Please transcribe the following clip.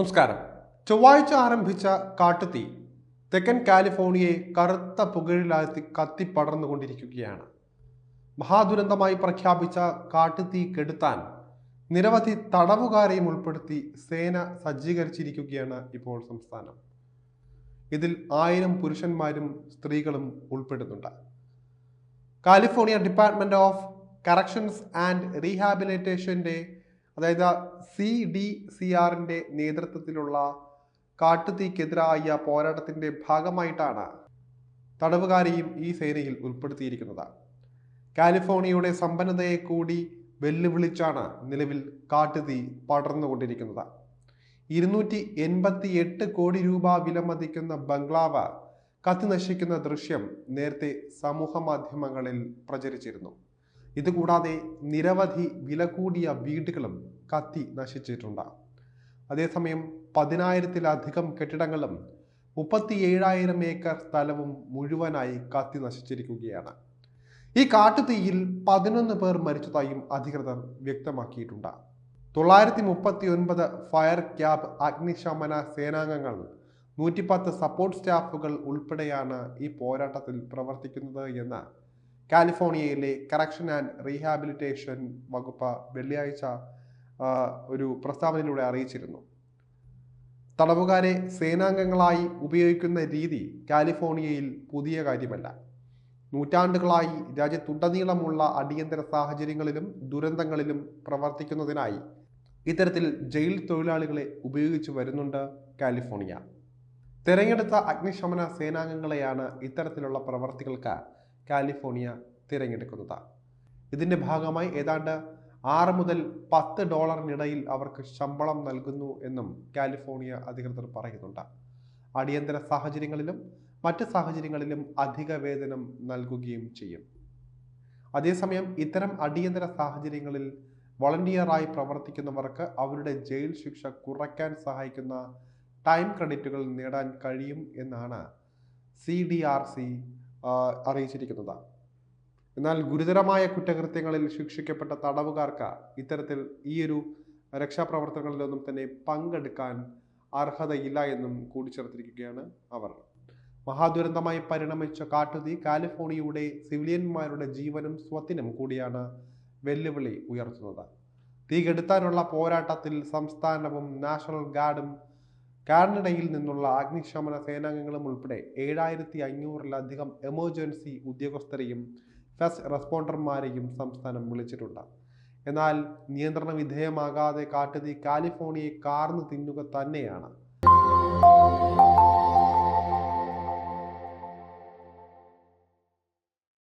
നമസ്കാരം. ചൊവ്വാഴ്ച ആരംഭിച്ച കാട്ടുതീ തെക്കൻ കാലിഫോർണിയയെ കറുത്ത പുകഴിലാഴ്ത്തി കത്തിപ്പടർന്നുകൊണ്ടിരിക്കുകയാണ് മഹാദുരന്തമായി പ്രഖ്യാപിച്ച കാട്ടുതീ കെടുത്താൻ നിരവധി തടവുകാരെയും ഉൾപ്പെടുത്തി സേന സജ്ജീകരിച്ചിരിക്കുകയാണ് ഇപ്പോൾ സംസ്ഥാനം. ഇതിൽ ആയിരം പുരുഷന്മാരും സ്ത്രീകളും ഉൾപ്പെടുന്നുണ്ട്. California department of corrections and റീഹാബിലിറ്റേഷന്റെ അതായത് സി ഡി സി ആറിന്റെ നേതൃത്വത്തിലുള്ള കാട്ടുതീക്കെതിരായ പോരാട്ടത്തിന്റെ ഭാഗമായിട്ടാണ് തടവുകാരെയും ഈ സേനയിൽ ഉൾപ്പെടുത്തിയിരിക്കുന്നത്. കാലിഫോർണിയയുടെ സമ്പന്നതയെ കൂടി വെല്ലുവിളിച്ചാണ് നിലവിൽ കാട്ടുതീ പടർന്നുകൊണ്ടിരിക്കുന്നത്. ഇരുന്നൂറ്റി എൺപത്തി എട്ട് കോടി രൂപ വിലമതിക്കുന്ന ബംഗ്ലാവ് കത്തി നശിക്കുന്ന ദൃശ്യം നേരത്തെ സമൂഹ മാധ്യമങ്ങളിൽ പ്രചരിച്ചിരുന്നു. ഇതുകൂടാതെ നിരവധി വില കൂടിയ വീടുകളും കത്തി നശിച്ചിട്ടുണ്ട്. അതേസമയം പതിനായിരത്തിലധികം കെട്ടിടങ്ങളും മുപ്പത്തി ഏഴായിരം ഏക്കർ സ്ഥലവും മുഴുവനായി കത്തി നശിച്ചിരിക്കുകയാണ്. ഈ കാട്ടുതീയിൽ പതിനൊന്ന് പേർ മരിച്ചതായും അധികൃതർ വ്യക്തമാക്കിയിട്ടുണ്ട്. തൊള്ളായിരത്തി മുപ്പത്തി ഒൻപത് ഫയർ ക്യാബ് അഗ്നിശമന സേനാംഗങ്ങൾ നൂറ്റിപ്പത്ത് സപ്പോർട്ട് സ്റ്റാഫുകൾ ഉൾപ്പെടെയാണ് ഈ പോരാട്ടത്തിൽ പ്രവർത്തിക്കുന്നത് എന്ന് കാലിഫോർണിയയിലെ കറക്ഷൻ ആൻഡ് റീഹാബിലിറ്റേഷൻ വകുപ്പ് വെള്ളിയാഴ്ച ഒരു പ്രസ്താവനയിലൂടെ അറിയിച്ചിരുന്നു. തടവുകാരെ സേനാംഗങ്ങളായി ഉപയോഗിക്കുന്ന രീതി കാലിഫോർണിയയിൽ പുതിയ കാര്യമല്ല. നൂറ്റാണ്ടുകളായി രാജ്യത്തുടനീളമുള്ള അടിയന്തര സാഹചര്യങ്ങളിലും ദുരന്തങ്ങളിലും പ്രവർത്തിക്കുന്നതിനായി ഇത്തരത്തിൽ ജയിൽ തൊഴിലാളികളെ ഉപയോഗിച്ചു വരുന്നുണ്ട് കാലിഫോർണിയ. തിരഞ്ഞെടുത്ത അഗ്നിശമന സേനാംഗങ്ങളെയാണ് ഇത്തരത്തിലുള്ള പ്രവർത്തികൾക്ക് കാലിഫോർണിയ തിരഞ്ഞെടുക്കുന്നത്. ഇതിന്റെ ഭാഗമായി ഏതാണ്ട് ആറ് മുതൽ പത്ത് ഡോളറിനിടയിൽ അവർക്ക് ശമ്പളം നൽകുന്നു എന്നും കാലിഫോർണിയ അധികൃതർ പറയുന്നുണ്ട്. അടിയന്തര സാഹചര്യങ്ങളിലും മറ്റ് സാഹചര്യങ്ങളിലും അധിക വേതനം നൽകുകയും ചെയ്യും. അതേസമയം ഇത്തരം അടിയന്തര സാഹചര്യങ്ങളിൽ വളണ്ടിയറായി പ്രവർത്തിക്കുന്നവർക്ക് അവരുടെ ജയിൽ ശിക്ഷ കുറയ്ക്കാൻ സഹായിക്കുന്ന ടൈം ക്രെഡിറ്റുകൾ നേടാൻ കഴിയും എന്നാണ് സി ഡി ആർ സി അറിയിച്ചിരിക്കുന്നത്. എന്നാൽ ഗുരുതരമായ കുറ്റകൃത്യങ്ങളിൽ ശിക്ഷിക്കപ്പെട്ട തടവുകാർക്ക് ഇത്തരത്തിൽ ഈയൊരു രക്ഷാപ്രവർത്തനങ്ങളിലൊന്നും തന്നെ പങ്കെടുക്കാൻ അർഹതയില്ല എന്നും കൂട്ടിച്ചേർത്തിരിക്കുകയാണ് അവർ. മഹാദുരന്തമായി പരിണമിച്ച കാട്ടുതീ കാലിഫോർണിയയുടെ സിവിലിയന്മാരുടെ ജീവനും സ്വത്തിനും കൂടിയാണ് വെല്ലുവിളി ഉയർത്തുന്നത്. തീ കെടുത്താനുള്ള പോരാട്ടത്തിൽ സംസ്ഥാനവും നാഷണൽ ഗാർഡും കാനഡയിൽ നിന്നുള്ള അഗ്നിശമന സേനാംഗങ്ങളും ഉൾപ്പെടെ ഏഴായിരത്തി അഞ്ഞൂറിലധികം എമർജൻസി ഉദ്യോഗസ്ഥരെയും ഫസ്റ്റ് റെസ്പോണ്ടർമാരെയും സംസ്ഥാനം വിളിച്ചിട്ടുണ്ട്. എന്നാൽ നിയന്ത്രണ വിധേയമാകാതെ കാട്ടുതീ കാലിഫോർണിയയെ കാർന്നു തിന്നുക തന്നെയാണ്.